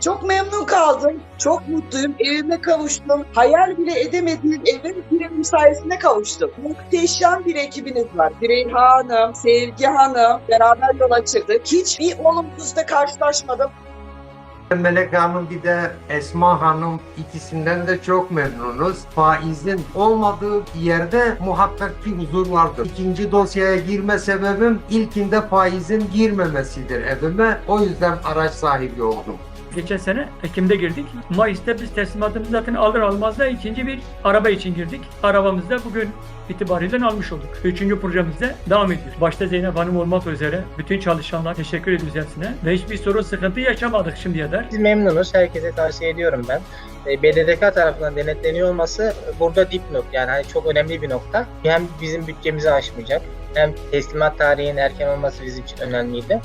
Çok memnun kaldım. Çok mutluyum. Evime kavuştum. Hayal bile edemediğim evim evim sayesinde kavuştum. Muhteşem bir ekibiniz var. Bireyha Hanım, Sevgi Hanım beraber yola çıktık. Hiçbir olumsuzla karşılaşmadım. Melek Hanım bir de Esma Hanım ikisinden de çok memnunuz. Faizin olmadığı yerde muhakkak bir huzur vardır. İkinci dosyaya girme sebebim ilkinde faizin girmemesidir evime. O yüzden araç sahibi oldum. Geçen sene Ekim'de girdik. Mayıs'ta biz teslimatımızı zaten alır almaz da ikinci bir araba için girdik. Arabamızı da bugün itibariyle almış olduk. Üçüncü projemizde devam ediyor. Başta Zeynep Hanım olmak üzere bütün çalışanlar teşekkür ediyoruz hepsine. Ve hiçbir sorun sıkıntı yaşamadık şimdiye kadar. Biz memnunuz. Herkese tavsiye ediyorum ben. E, BDDK tarafından denetleniyor olması burada dipnot. Yani hani çok önemli bir nokta. Hem bizim bütçemizi aşmayacak hem teslimat tarihinin erken olması bizim için önemliydi.